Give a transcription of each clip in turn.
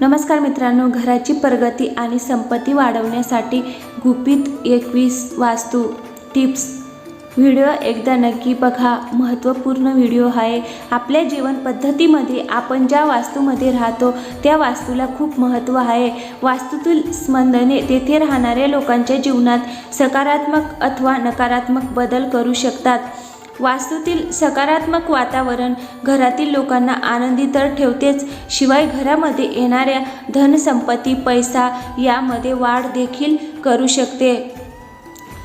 नमस्कार मित्रांनो घराची प्रगती आणि संपत्ती वाढवण्यासाठी गुपित एकवीस वास्तू टिप्स. व्हिडिओ एकदा नक्की बघा. महत्त्वपूर्ण व्हिडिओ आहे. आपल्या जीवन पद्धतीमध्ये आपण ज्या वास्तूमध्ये राहतो त्या वास्तूला खूप महत्त्व आहे. वास्तूतील स्पंदने तेथे राहणाऱ्या लोकांच्या जीवनात सकारात्मक अथवा नकारात्मक बदल करू शकतात. वास्तूतील सकारात्मक वातावरण घरातील लोकांना आनंदी तर ठेवतेच शिवाय घरामध्ये येणाऱ्या धनसंपत्ती पैसा यामध्ये वाढ देखील करू शकते.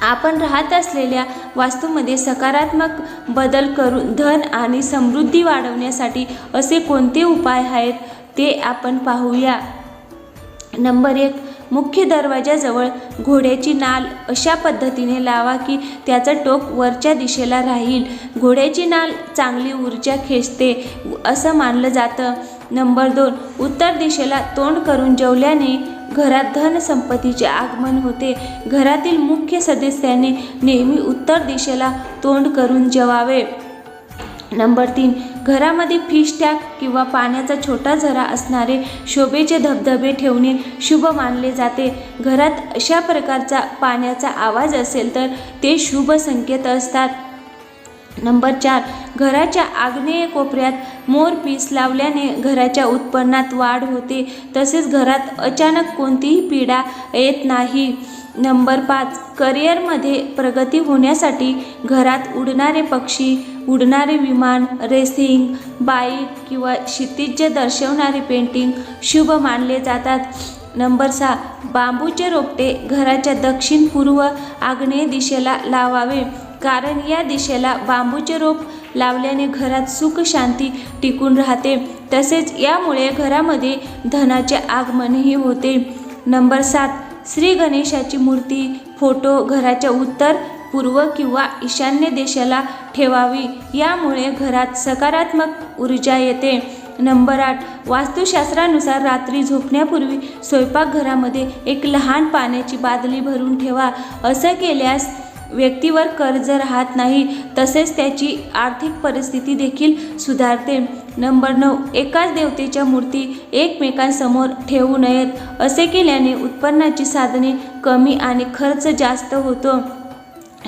आपण राहत असलेल्या वास्तूमध्ये सकारात्मक बदल करून धन आणि समृद्धी वाढवण्यासाठी असे कोणते उपाय आहेत ते आपण पाहूया. नंबर एक मुख्य दरवाजाजवळ घोड्याची नाल अशा पद्धतीने लावा की त्याचं टोक वरच्या दिशेला राहील. घोड्याची नाल चांगली ऊर्जा खेचते असं मानलं जातं. नंबर दोन उत्तर दिशेला तोंड करून जेवल्याने घरात धनसंपत्तीचे आगमन होते. घरातील मुख्य सदस्याने नेहमी उत्तर दिशेला तोंड करून जेवावे. नंबर तीन घरामध्ये फिश टॅग किंवा पाण्याचा छोटा झरा असणारे शोभेचे धबधबे ठेवणे शुभ मानले जाते. घरात अशा प्रकारचा पाण्याचा आवाज असेल तर ते शुभ संकेत असतात. नंबर चार घराच्या आग्नेय कोपऱ्यात मोर पीस लावल्याने घराच्या उत्पन्नात वाढ होते. तसेच घरात अचानक कोणतीही पीडा येत नाही. नंबर पाच करिअरमध्ये प्रगती होण्यासाठी घरात उडणारे पक्षी उडणारे विमान रेसिंग बाईक किंवा क्षितिज्य दर्शवणारे पेंटिंग शुभ मानले जातात. नंबर सहा बांबूचे रोपटे घराच्या दक्षिण पूर्व आग्नेय दिशेला लावावे. कारण या दिशेला बांबूचे रोप लावल्याने घरात सुख शांती टिकून राहते. तसेच यामुळे घरामध्ये धनाचे आगमनही होते. नंबर सात श्री गणेशाची मूर्ती फोटो घराच्या उत्तर पूर्व किंवा ईशान्य देशाला ठेवावी. यामुळे घरात सकारात्मक ऊर्जा येते. नंबर आठ वास्तुशास्त्रानुसार रात्री झोपण्यापूर्वी स्वयंपाकघरामध्ये एक लहान पाण्याची बादली भरून ठेवा. असं केल्यास व्यक्तीवर कर्ज राहत नाही तसेच त्याची आर्थिक परिस्थिती देखील सुधारते. नंबर नऊ एकाच देवतेच्या मूर्ती एकमेकांसमोर ठेवू नयेत. असे केल्याने उत्पन्नाची साधने कमी आणि खर्च जास्त होतो.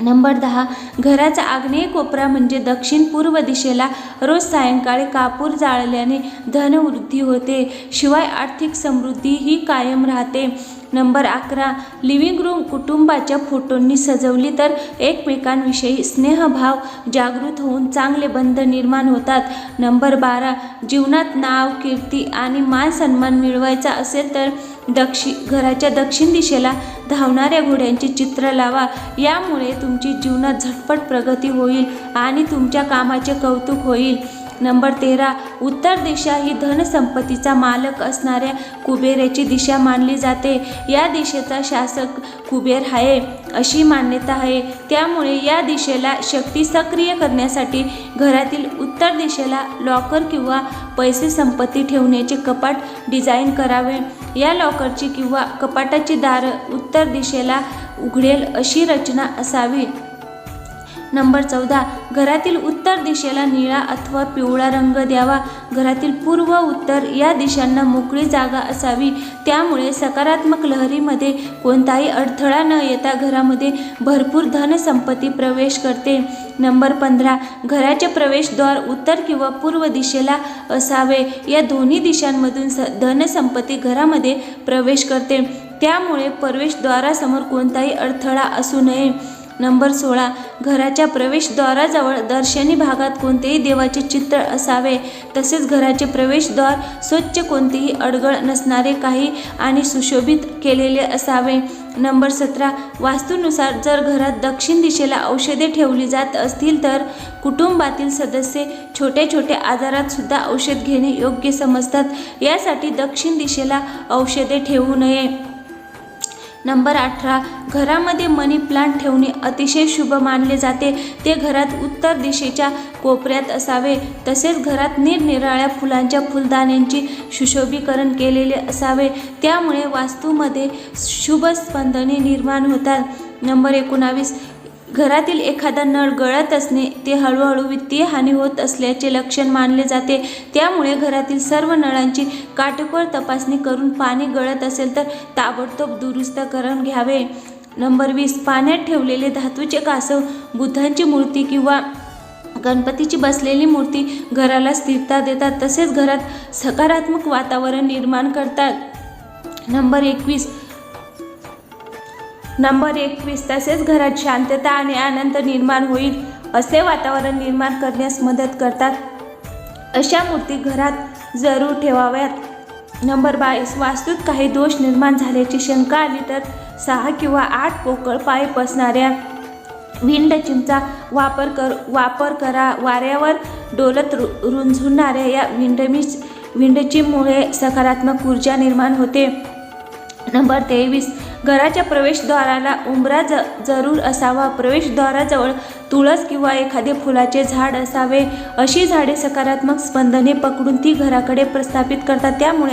नंबर दहा घराचा आग्नेय कोपरा म्हणजे दक्षिण पूर्व दिशेला रोज सायंकाळी कापूर जाळल्याने धनवृद्धी होते. शिवाय आर्थिक समृद्धी ही कायम राहते. नंबर अकरा लिव्हिंग रूम कुटुंबाच्या फोटोंनी सजवली तर एकमेकांविषयी स्नेहभाव जागृत होऊन चांगले बंध निर्माण होतात. नंबर बारा जीवनात नाव कीर्ती आणि मान सन्मान मिळवायचा असेल तर दक्षि घराच्या दक्षिण दिशेला धावणाऱ्या घोड्यांचे चित्र लावा. यामुळे तुमची जीवनात झटपट प्रगती होईल आणि तुमच्या कामाचे कौतुक होईल. नंबर तेरा उत्तर दिशा ही धनसंपत्तीचा मालक असणाऱ्या कुबेराची दिशा मानली जाते. या दिशेचा शासक कुबेर आहे अशी मान्यता आहे. त्यामुळे या दिशेला शक्ती सक्रिय करण्यासाठी घरातील उत्तर दिशेला लॉकर किंवा पैसे संपत्ती ठेवण्याचे कपाट डिझाईन करावे. या लॉकरची किंवा कपाटाची दारं उत्तर दिशेला उघडेल अशी रचना असावी. नंबर चौदा घरातील उत्तर दिशेला निळा अथवा पिवळा रंग द्यावा. घरातील पूर्व उत्तर या दिशांना मोकळी जागा असावी. त्यामुळे सकारात्मक लहरीमध्ये कोणताही अडथळा न येता घरामध्ये भरपूर धनसंपत्ती प्रवेश करते. नंबर पंधरा घराचे प्रवेशद्वार उत्तर किंवा पूर्व दिशेला असावे. या दोन्ही दिशांमधून स धनसंपत्ती घरामध्ये प्रवेश करते. त्यामुळे प्रवेशद्वारासमोर कोणताही अडथळा असू नये. नंबर सोळा. घराच्या प्रवेशद्वाराजवळ दर्शनी भागात कोणतेही देवाचे चित्र असावे तसेच घराचे प्रवेशद्वार स्वच्छ कोणतेही अडगळ नसणारे काही आणि सुशोभित केलेले असावे. नंबर सतरा. वास्तूनुसार जर घरात दक्षिण दिशेला औषधे ठेवली जात असतील तर कुटुंबातील सदस्य छोट्या छोट्या आजारात सुद्धा औषध घेणे योग्य समजतात. यासाठी दक्षिण दिशेला औषधे ठेवू नये. नंबर अठरा घरामध्ये मनी प्लांट ठेवणे अतिशय शुभ मानले जाते. ते घरात उत्तर दिशेच्या कोपऱ्यात असावे. तसेच घरात निरनिराळ्या फुलांच्या फुलदाण्यांची सुशोभीकरण केलेले असावे. त्यामुळे वास्तूमध्ये शुभ स्पंदने निर्माण होतात. नंबर एकोणावीस घरातील एखादा नळ गळत असणे ते हळूहळू वित्तीय हानी होत असल्याचे लक्षण मानले जाते. त्यामुळे घरातील सर्व नळांची काटेकोर तपासणी करून पाणी गळत असेल तर ताबडतोब दुरुस्त करून घ्यावे. नंबर वीस पाण्यात ठेवलेले धातूचे कासव बुद्धांची मूर्ती किंवा गणपतीची बसलेली मूर्ती घराला स्थिरता देतात तसेच घरात सकारात्मक वातावरण निर्माण करतात. नंबर एकवीस नंबर एकवीस. तसेच घरात शांतता आणि आनंद निर्माण होईल असे वातावरण निर्माण करण्यास मदत करतात. अशा मूर्ती घरात जरूर ठेवाव्यात. नंबर बावीस. वास्तूत काही दोष निर्माण झाल्याची शंका आली तर सहा किंवा आठ पोकळ पाय पसणाऱ्या विंड चिमचा वापर कर वापर करा. वाऱ्यावर डोलत रु रुंझुणाऱ्या या विंडमिच विंडचिममुळे सकारात्मक ऊर्जा निर्माण होते. नंबर तेवीस. घराच्या प्रवेशद्वाराला उंबरा ज जरूर असावा. प्रवेशद्वाराजवळ तुळस किंवा एखादे फुलाचे झाड असावे. अशी झाडे सकारात्मक स्पंदने पकडून ती घराकडे प्रस्थापित करतात. त्यामुळे